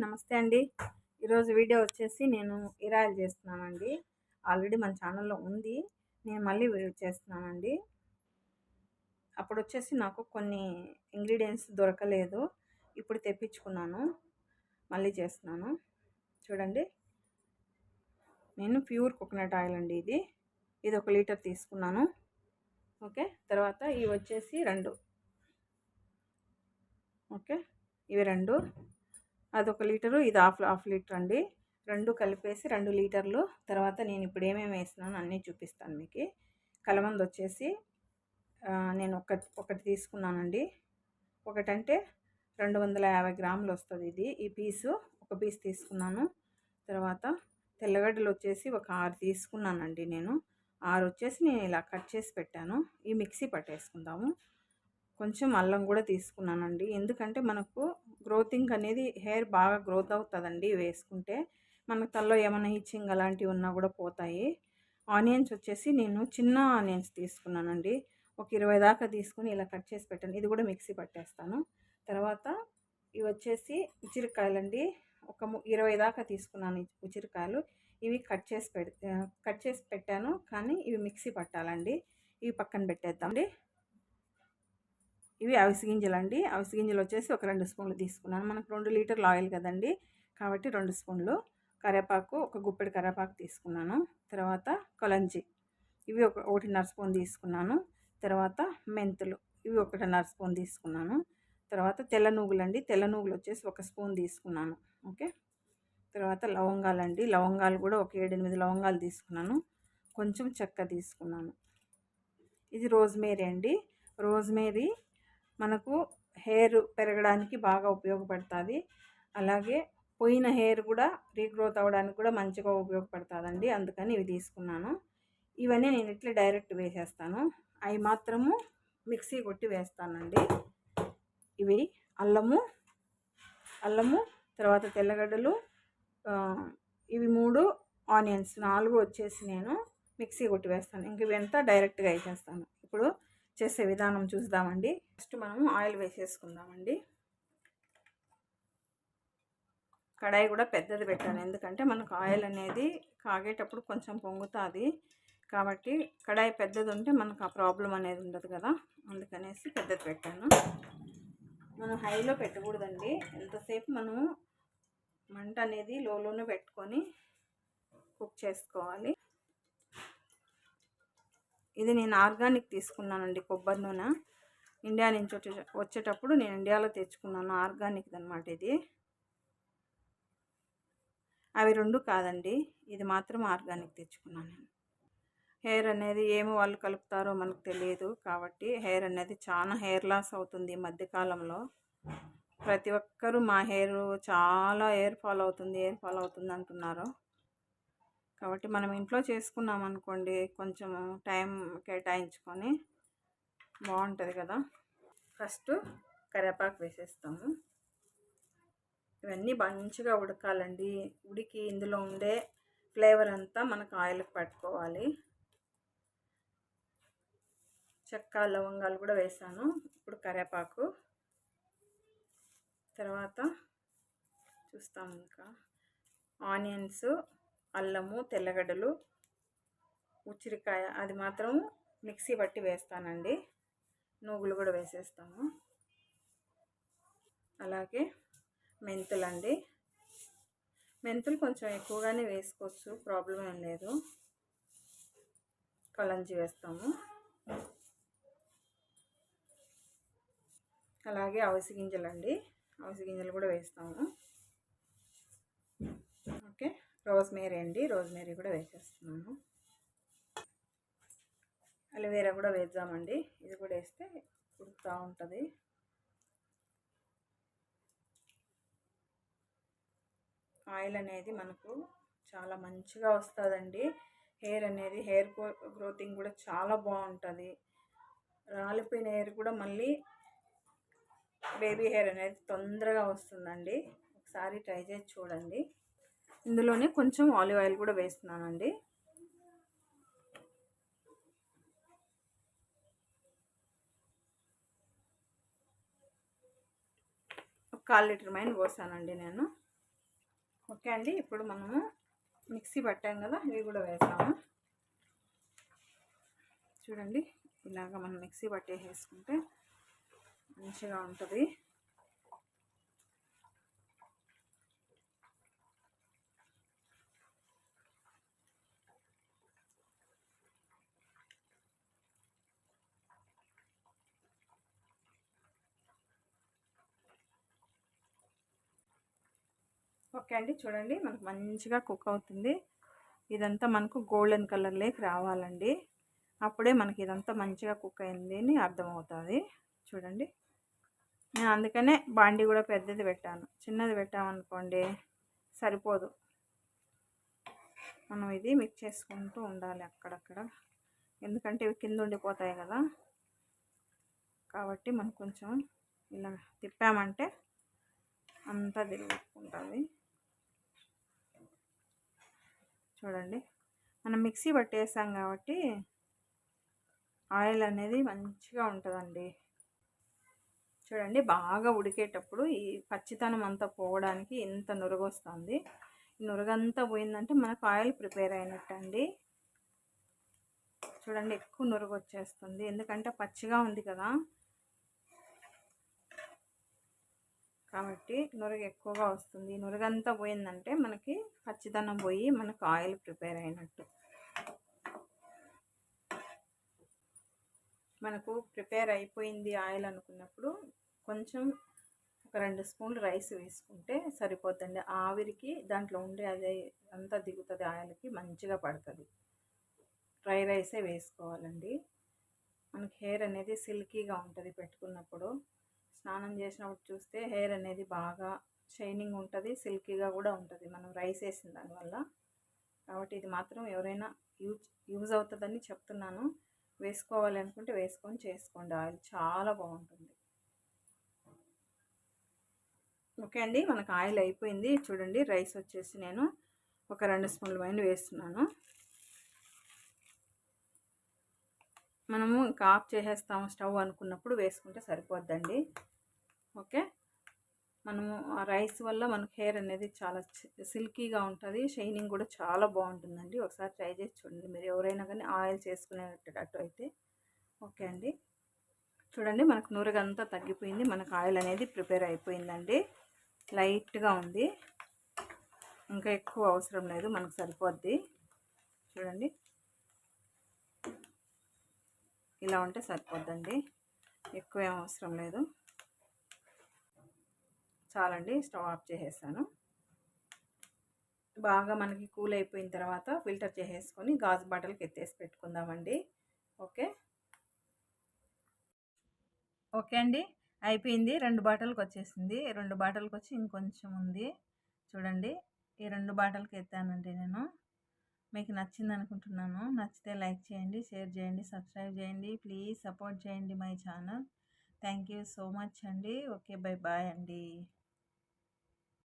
నమస్తే అండి. ఈరోజు వీడియో వచ్చేసి నేను ఇరాయిల్ చేస్తున్నానండి. ఆల్రెడీ మన ఛానల్లో ఉంది. నేను మళ్ళీ వీడియో చేస్తున్నానండి. అప్పుడు వచ్చేసి నాకు కొన్ని ఇంగ్రీడియంట్స్ దొరకలేదు. ఇప్పుడు తెప్పించుకున్నాను. మళ్ళీ చేస్తున్నాను. చూడండి. నేను ప్యూర్ కోకోనట్ ఆయిల్ అండి ఇది. ఇది ఒక లీటర్ తీసుకున్నాను. ఓకే. తర్వాత ఇవి వచ్చేసి రెండు. ఓకే. ఇవి రెండు. అదొక లీటరు ఇది హాఫ్ హాఫ్ లీటర్ అండి. రెండు కలిపేసి రెండు లీటర్లు. తర్వాత నేను ఇప్పుడు ఏమేమి వేసినాను అన్నీ చూపిస్తాను మీకు. కలమంది వచ్చేసి నేను ఒక ఒకటి తీసుకున్నానండి. ఒకటంటే రెండు వందల యాభై గ్రాములు వస్తుంది ఇది. ఈ పీసు ఒక పీస్ తీసుకున్నాను. తర్వాత తెల్లగడ్డలు వచ్చేసి ఒక ఆరు తీసుకున్నానండి నేను. ఆరు వచ్చేసి నేను ఇలా కట్ చేసి పెట్టాను. ఈ మిక్సీ పట్టేసుకుందాము. కొంచెం అల్లం కూడా తీసుకున్నానండి. ఎందుకంటే మనకు గ్రోతింగ్ అనేది హెయిర్ బాగా గ్రోత్ అవుతుందండి వేసుకుంటే. మన తల్లో ఏమైనా ఇచ్చింగ్ అలాంటివి ఉన్నా కూడా పోతాయి. ఆనియన్స్ వచ్చేసి నేను చిన్న ఆనియన్స్ తీసుకున్నానండి. ఒక ఇరవై దాకా తీసుకుని ఇలా కట్ చేసి పెట్టాను. ఇది కూడా మిక్సీ పట్టేస్తాను. తర్వాత ఇవి వచ్చేసి ఉచిరికాయలండి ఒక ఇరవై దాకా తీసుకున్నాను ఉచిరికాయలు ఇవి కట్ చేసి పెడి కట్ చేసి పెట్టాను. కానీ ఇవి మిక్సీ పట్టాలండి. ఇవి పక్కన పెట్టేద్దామండి. ఇవి అవిసి గింజలు అండి అవిసి గింజలు వచ్చేసి ఒక రెండు స్పూన్లు తీసుకున్నాను. మనకు రెండు లీటర్లు ఆయిల్ కదండి. కాబట్టి రెండు స్పూన్లు. కరివేపాకు ఒక గుప్పెడు కరివేపాకు తీసుకున్నాను. తర్వాత కొలంజి. ఇవి ఒక ఒకటిన్నర స్పూన్ తీసుకున్నాను. తర్వాత మెంతులు. ఇవి ఒకటిన్నర స్పూన్ తీసుకున్నాను. తర్వాత తెల్ల నువ్వులు అండి తెల్ల నువ్వులు వచ్చేసి ఒక స్పూన్ తీసుకున్నాను. ఓకే? తర్వాత లవంగాలు అండి లవంగాలు కూడా ఒక ఏడెనిమిది లవంగాలు తీసుకున్నాను. కొంచెం చెక్క తీసుకున్నాను. ఇది రోజ్మేరీ అండి. రోజ్మేరీ మనకు హెయిర్ పెరగడానికి బాగా ఉపయోగపడుతుంది. అలాగే పోయిన హెయిర్ కూడా రీగ్రోత్ అవ్వడానికి కూడా మంచిగా ఉపయోగపడుతుందండి. అందుకని ఇవి తీసుకున్నాను. ఇవన్నీ నేను ఇట్లా డైరెక్ట్ వేసేస్తాను. అవి మాత్రము మిక్సీ కొట్టి వేస్తానండి. ఇవి అల్లము అల్లము తర్వాత తెల్లగడ్డలు ఇవి మూడు ఆనియన్స్ నాలుగు వచ్చేసి నేను మిక్సీ కొట్టి వేస్తాను. ఇంక ఇవి డైరెక్ట్గా వేసేస్తాను. చేసే విధానం చూద్దామండి. ఫస్ట్ మనము ఆయిల్ వేసేసుకుందామండి. కడాయి కూడా పెద్దది పెట్టాను. ఎందుకంటే మనకు ఆయిల్ అనేది కాగేటప్పుడు కొంచెం పొంగుతుంది. కాబట్టి కడాయి పెద్దది ఉంటే మనకు ఆ ప్రాబ్లం అనేది ఉండదు కదా. అందుకనేసి పెద్దది పెట్టాను. మనం హైలో పెట్టకూడదండి. ఎంతసేపు మనము మంట అనేది లోలోనే పెట్టుకొని కుక్ చేసుకోవాలి. ఇది నేను ఆర్గానిక్ తీసుకున్నానండి కొబ్బరి నూనె. ఇండియా నుంచి వచ్చే వచ్చేటప్పుడు నేను ఇండియాలో తెచ్చుకున్నాను ఆర్గానిక్ అనమాట ఇది. అవి రెండు కాదండి ఇది మాత్రం ఆర్గానిక్ తెచ్చుకున్నాను నేను. హెయిర్ అనేది ఏమి వాళ్ళు కలుపుతారో మనకు తెలియదు కాబట్టి హెయిర్ అనేది చాలా హెయిర్ లాస్ అవుతుంది ఈ మధ్యకాలంలో ప్రతి ఒక్కరూ మా హెయిర్ చాలా హెయిర్ ఫాల్ అవుతుంది హెయిర్ ఫాల్ అవుతుంది అంటున్నారు. కాబట్టి మనం ఇంట్లో చేసుకున్నాం అనుకోండి కొంచెం టైం కేటాయించుకొని బాగుంటుంది కదా. ఫస్ట్ కరివేపాకు వేసేస్తాము. ఇవన్నీ మంచిగా ఉడకాలండి. ఉడికి ఇందులో ఉండే ఫ్లేవర్ అంతా మనకు ఆయిల్కి పట్టుకోవాలి. చెక్క లవంగాలు కూడా వేసాను. ఇప్పుడు కరివేపాకు తర్వాత చూస్తాము ఇంకా. ఆనియన్స్. అల్లము తెల్లగడ్డలు ఉచ్చిరికాయ అది మాత్రం మిక్సీ పట్టి వేస్తానండి. నువ్వులు కూడా వేసేస్తాము. అలాగే మెంతులు అండి మెంతులు కొంచెం ఎక్కువగానే వేసుకోవచ్చు ప్రాబ్లం ఏం లేదు. కలంజి వేస్తాము. అలాగే అవిసి గింజలండి. అవిసి గింజలు కూడా వేస్తాము. రోజ్మేరీ అండి. రోజ్మేరీ కూడా వేసేస్తున్నాను అలవేరా కూడా వేద్దామండి. ఇది కూడా వేస్తే ఉడుకుతూ ఉంటుంది. ఆయిల్ అనేది మనకు చాలా మంచిగా వస్తుందండి. హెయిర్ అనేది హెయిర్ గ్రోతింగ్ కూడా చాలా బాగుంటుంది. రాలిపోయిన హెయిర్ కూడా మళ్ళీ బేబీ హెయిర్ అనేది తొందరగా వస్తుందండి. ఒకసారి ట్రై చేసి చూడండి. ఇందులోనే కొంచెం ఆలివ్ ఆయిల్ కూడా వేస్తున్నానండి. ఒక కాల్ లీటర్ మైన్ పోసానండి నేను. ఓకే అండి ఇప్పుడు మనము మిక్సీ పట్టాం కదా ఇవి కూడా వేసాము. చూడండి ఇలాగ మనం మిక్సీ పట్టేసేసుకుంటే మంచిగా ఉంటుంది. ఓకే అండి. చూడండి మనకు మంచిగా కుక్ అవుతుంది. ఇదంతా మనకు గోల్డెన్ కలర్లోకి రావాలండి. అప్పుడే మనకి ఇదంతా మంచిగా కుక్ అయింది అని అర్థమవుతుంది. చూడండి. నేను అందుకనే బాండి కూడా పెద్దది పెట్టాను. చిన్నది పెట్టామనుకోండి సరిపోదు. మనం ఇది మిక్స్ చేసుకుంటూ ఉండాలి అక్కడక్కడ. ఎందుకంటే ఇవి కింద ఉండిపోతాయి కదా. కాబట్టి మనం కొంచెం ఇలా తిప్పామంటే అంతా తిరుగుతుంటుంది. చూడండి. మనం మిక్సీ పట్టేసాం కాబట్టి ఆయిల్ అనేది మంచిగా ఉంటుందండి. చూడండి బాగా ఉడికేటప్పుడు ఈ పచ్చితనం అంతా పోవడానికి ఎంత నురుగు వస్తుంది నురుగంతా పోయిందంటే మనకు ఆయిల్ ప్రిపేర్ అయినట్టండి. చూడండి ఎక్కువ నురుగు వచ్చేస్తుంది ఎందుకంటే పచ్చిగా ఉంది కదా. కాబట్టి నురగ ఎక్కువగా వస్తుంది. నురగంతా పోయిందంటే మనకి పచ్చిదనం పోయి మనకు ఆయిల్ ప్రిపేర్ అయినట్టు. మనకు ప్రిపేర్ అయిపోయింది ఆయిల్ అనుకున్నప్పుడు కొంచెం ఒక రెండు స్పూన్లు రైస్ వేసుకుంటే సరిపోతుంది. ఆవిరికి దాంట్లో ఉండే అదే అంతా దిగుతుంది ఆయిల్కి మంచిగా పడుతుంది. డ్రై రైసే వేసుకోవాలండి. మనకి హెయిర్ అనేది సిల్కీగా ఉంటుంది పెట్టుకున్నప్పుడు. స్నానం చేసినప్పుడు చూస్తే హెయిర్ అనేది బాగా షైనింగ్ ఉంటుంది సిల్కీగా కూడా ఉంటుంది. మనం రైస్ వేసిన దానివల్ల కాబట్టి ఇది మాత్రం ఎవరైనా యూజ్ యూజ్ అవుతుందని చెప్తున్నాను. వేసుకోవాలి అనుకుంటే వేసుకొని చేసుకోండి. ఆయిల్ చాలా బాగుంటుంది. ఓకే అండి మనకు ఆయిల్ అయిపోయింది. చూడండి రైస్ వచ్చేసి నేను ఒక రెండు స్పూన్ల పైన వేస్తున్నాను. మనము ఇంకా ఆఫ్ చేసేస్తాము స్టవ్ అనుకున్నప్పుడు వేసుకుంటే సరిపోద్దండి. ఓకే? మనము ఆ రైస్ వల్ల మనకు హెయిర్ అనేది చాలా సిల్కీగా ఉంటుంది. షైనింగ్ కూడా చాలా బాగుంటుందండి. ఒకసారి ట్రై చేసి చూడండి. మీరు ఎవరైనా కానీ ఆయిల్ చేసుకునేటట్టు అయితే ఓకే అండి. చూడండి మనకు నూరగంతా తగ్గిపోయింది. మనకు ఆయిల్ అనేది ప్రిపేర్ అయిపోయిందండి. లైట్గా ఉంది. ఇంకా ఎక్కువ అవసరం లేదు. మనకు సరిపోద్ది. చూడండి. ఇలా ఉంటే సరిపోద్దండి. ఎక్కువ ఏం అవసరం లేదు. చాలండి స్టవ్ ఆఫ్ చేసేసాను. బాగా మనకి కూల్ అయిపోయిన తర్వాత ఫిల్టర్ చేసేసుకొని గాజు బాటల్కి ఎత్తేసి పెట్టుకుందామండి. ఓకే? ఓకే అండి. అయిపోయింది. రెండు బాటిల్కి వచ్చేసింది. రెండు బాటిల్కి వచ్చి ఇంకొంచెం ఉంది. చూడండి. ఈ రెండు బాటిల్కి ఎత్తానండి నేను. మీకు నచ్చింది అనుకుంటున్నాను. నచ్చితే లైక్ చేయండి షేర్ చేయండి సబ్స్క్రైబ్ చేయండి. ప్లీజ్ సపోర్ట్ చేయండి my channel. Thank you so much అండి. ఓకే బై బాయ్ అండి.